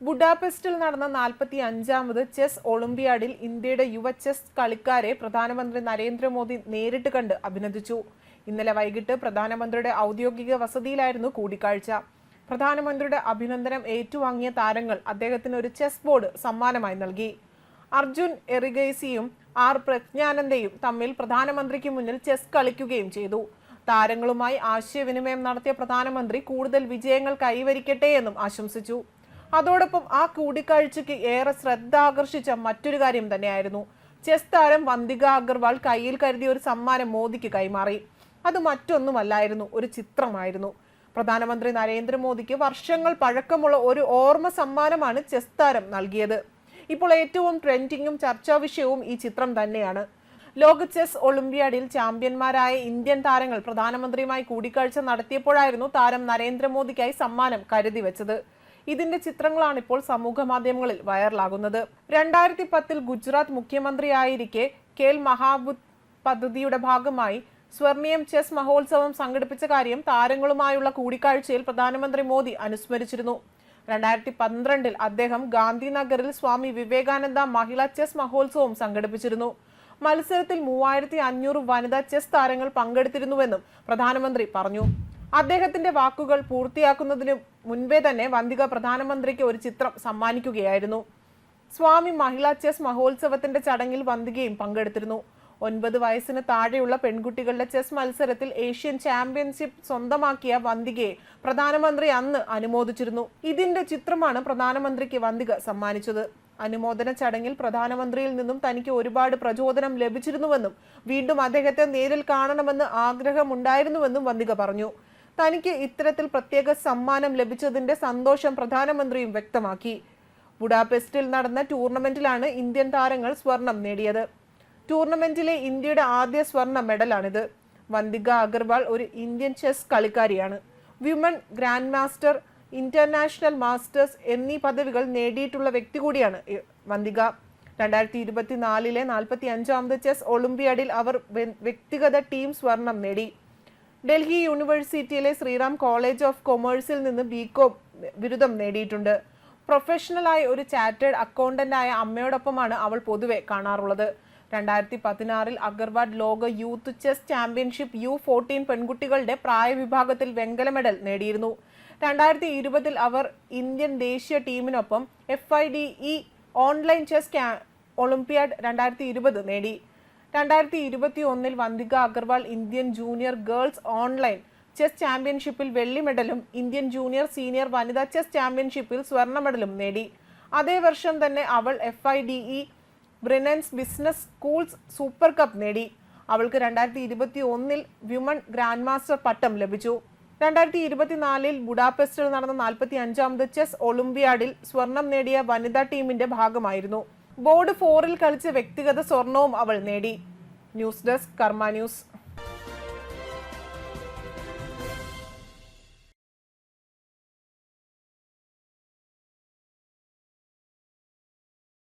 ബുഡാപെസ്റ്റിൽ നടന്ന നാൽപ്പത്തി അഞ്ചാമത് ചെസ് ഒളിമ്പ്യാഡിൽ ഇന്ത്യയുടെ യുവ ചെസ് കളിക്കാരെ പ്രധാനമന്ത്രി നരേന്ദ്രമോദി നേരിട്ട് കണ്ട് അഭിനന്ദിച്ചു. ഇന്നലെ വൈകിട്ട് പ്രധാനമന്ത്രിയുടെ ഔദ്യോഗിക വസതിയിലായിരുന്നു കൂടിക്കാഴ്ച. പ്രധാനമന്ത്രിയുടെ അഭിനന്ദനം ഏറ്റുവാങ്ങിയ താരങ്ങൾ അദ്ദേഹത്തിന് ഒരു ചെസ് ബോർഡ് സമ്മാനമായി നൽകി. അർജുൻ എറിഗൈസിയും ആർ പ്രജ്ഞാനന്ദയും തമ്മിൽ പ്രധാനമന്ത്രിക്ക് മുന്നിൽ ചെസ് കളിക്കുകയും ചെയ്തു. താരങ്ങളുമായി ആശയവിനിമയം നടത്തിയ പ്രധാനമന്ത്രി കൂടുതൽ വിജയങ്ങൾ കൈവരിക്കട്ടെ എന്നും ആശംസിച്ചു. അതോടൊപ്പം ആ കൂടിക്കാഴ്ചയ്ക്ക് ഏറെ ശ്രദ്ധ ആകർഷിച്ച മറ്റൊരു കാര്യം തന്നെയായിരുന്നു. ചെസ് താരം വന്തിക അഗർവാൾ കയ്യിൽ കരുതിയ ഒരു സമ്മാനം മോദിക്ക് കൈമാറി. അത് മറ്റൊന്നുമല്ലായിരുന്നു ഒരു ചിത്രമായിരുന്നു. പ്രധാനമന്ത്രി നരേന്ദ്രമോദിക്ക് വർഷങ്ങൾ പഴക്കമുള്ള ഒരു ഓർമ്മ സമ്മാനമാണ് ചെസ് താരം നൽകിയത്. ഇപ്പോൾ ഏറ്റവും ട്രെൻഡിങ്ങും ചർച്ചാ വിഷയവും ഈ ചിത്രം തന്നെയാണ്. ലോക ചെസ് ഒളിമ്പ്യാഡിൽ ചാമ്പ്യന്മാരായ ഇന്ത്യൻ താരങ്ങൾ പ്രധാനമന്ത്രിയുമായി കൂടിക്കാഴ്ച നടത്തിയപ്പോഴായിരുന്നു താരം നരേന്ദ്രമോദിക്കായി സമ്മാനം കരുതി വെച്ചത്. ഇതിന്റെ ചിത്രങ്ങളാണ് ഇപ്പോൾ സമൂഹ മാധ്യമങ്ങളിൽ വൈറലാകുന്നത്. രണ്ടായിരത്തി പത്തിൽ ഗുജറാത്ത് മുഖ്യമന്ത്രിയായിരിക്കെ കേൽ മഹാബുദ് പദ്ധതിയുടെ ഭാഗമായി സ്വർണിയം ചെസ് മഹോത്സവം സംഘടിപ്പിച്ച കാര്യം താരങ്ങളുമായുള്ള കൂടിക്കാഴ്ചയിൽ പ്രധാനമന്ത്രി മോദി അനുസ്മരിച്ചിരുന്നു. രണ്ടായിരത്തി പന്ത്രണ്ടിൽ അദ്ദേഹം ഗാന്ധിനഗറിൽ സ്വാമി വിവേകാനന്ദ മഹിളാ ചെസ് മഹോത്സവം സംഘടിപ്പിച്ചിരുന്നു. മത്സരത്തിൽ മൂവായിരത്തി അഞ്ഞൂറ് വനിതാ ചെസ് താരങ്ങൾ പങ്കെടുത്തിരുന്നുവെന്നും പ്രധാനമന്ത്രി പറഞ്ഞു. അദ്ദേഹത്തിന്റെ വാക്കുകൾ പൂർത്തിയാക്കുന്നതിന് മുൻപേ തന്നെ വന്തിക പ്രധാനമന്ത്രിക്ക് ഒരു ചിത്രം സമ്മാനിക്കുകയായിരുന്നു. സ്വാമി മഹിളാ ചെസ് മഹോത്സവത്തിന്റെ ചടങ്ങിൽ വന്തികയും പങ്കെടുത്തിരുന്നു. ഒൻപത് വയസ്സിന് താഴെയുള്ള പെൺകുട്ടികളുടെ ചെസ് മത്സരത്തിൽ ഏഷ്യൻ ചാമ്പ്യൻഷിപ്പ് സ്വന്തമാക്കിയ വന്തികയെ പ്രധാനമന്ത്രി അന്ന് അനുമോദിച്ചിരുന്നു. ഇതിന്റെ ചിത്രമാണ് പ്രധാനമന്ത്രിക്ക് വന്തിക സമ്മാനിച്ചത്. അനുമോദന ചടങ്ങിൽ പ്രധാനമന്ത്രിയിൽ നിന്നും തനിക്ക് ഒരുപാട് പ്രചോദനം ലഭിച്ചിരുന്നുവെന്നും വീണ്ടും അദ്ദേഹത്തെ നേരിൽ കാണണമെന്ന് ആഗ്രഹമുണ്ടായിരുന്നുവെന്നും വന്തിക പറഞ്ഞു. തനിക്ക് ഇത്തരത്തിൽ പ്രത്യേക സമ്മാനം ലഭിച്ചതിന്റെ സന്തോഷം പ്രധാനമന്ത്രിയും വ്യക്തമാക്കി. ബുഡാപെസ്റ്റിൽ നടന്ന ടൂർണമെന്റിലാണ് ഇന്ത്യൻ താരങ്ങൾ സ്വർണം നേടിയത്. ടൂർണമെന്റിലെ ഇന്ത്യയുടെ ആദ്യ സ്വർണ മെഡലാണിത്. വന്ദിക അഗർവാൾ ഒരു Indian chess കളിക്കാരിയാണ്. Woman grand master international masters എന്നീ പദവികൾ നേടിയിട്ടുള്ള വ്യക്തി കൂടിയാണ് വന്ദിക. രണ്ടായിരത്തി ഇരുപത്തിനാലിലെ നാൽപ്പത്തി അഞ്ചാമത് ചെസ് ഒളിമ്പ്യാഡിൽ അവർ വ്യക്തിഗത ടീം സ്വർണം നേടി. ഡൽഹി യൂണിവേഴ്സിറ്റിയിലെ ശ്രീറാം കോളേജ് ഓഫ് കൊമേഴ്സിൽ നിന്ന് ബികോം ബിരുദം നേടിയിട്ടുണ്ട്. പ്രൊഫഷണലായ ഒരു ചാർട്ടേഡ് അക്കൗണ്ടന്റായ അമ്മയോടൊപ്പമാണ് അവൾ പൊതുവെ കാണാറുള്ളത്. രണ്ടായിരത്തി പതിനാറിൽ അഗർവാൾ ലോക youth chess championship U fourteen പെൺകുട്ടികളുടെ പ്രായവിഭാഗത്തിൽ വെങ്കല മെഡൽ നേടിയിരുന്നു. രണ്ടായിരത്തി ഇരുപതിൽ അവർ ഇന്ത്യൻ ദേശീയ ടീമിനൊപ്പം F I D E online chess olympiad രണ്ടായിരത്തി ഇരുപത് നേടി. രണ്ടായിരത്തി ഇരുപത്തി ഒന്നിൽ Vantika Agarwal Indian junior girls online chess ചാമ്പ്യൻഷിപ്പിൽ വെള്ളി മെഡലും ഇന്ത്യൻ ജൂനിയർ സീനിയർ വനിതാ ചെസ് ചാമ്പ്യൻഷിപ്പിൽ സ്വർണ മെഡലും നേടി. അതേ വർഷം തന്നെ അവൾ എഫ് ഐ ഡി ഇ ബ്രിനൻസ് ബിസിനസ് സ്കൂൾസ് സൂപ്പർ കപ്പ് നേടി. അവൾക്ക് രണ്ടായിരത്തി ഇരുപത്തി ഒന്നിൽ വ്യുമൺ ഗ്രാൻഡ് മാസ്റ്റർ പട്ടം ലഭിച്ചു. രണ്ടായിരത്തി ഇരുപത്തിനാലിൽ ബുഡാപെസ്റ്റിൽ നടന്ന നാൽപ്പത്തി അഞ്ചാമത് ചെസ് ഒളിമ്പ്യാഡിൽ സ്വർണം നേടിയ വനിതാ ടീമിന്റെ ഭാഗമായിരുന്നു. ബോർഡ് ഫോറിൽ കളിച്ച വ്യക്തിഗത സ്വർണവും അവൾ നേടി. News desk Karma news.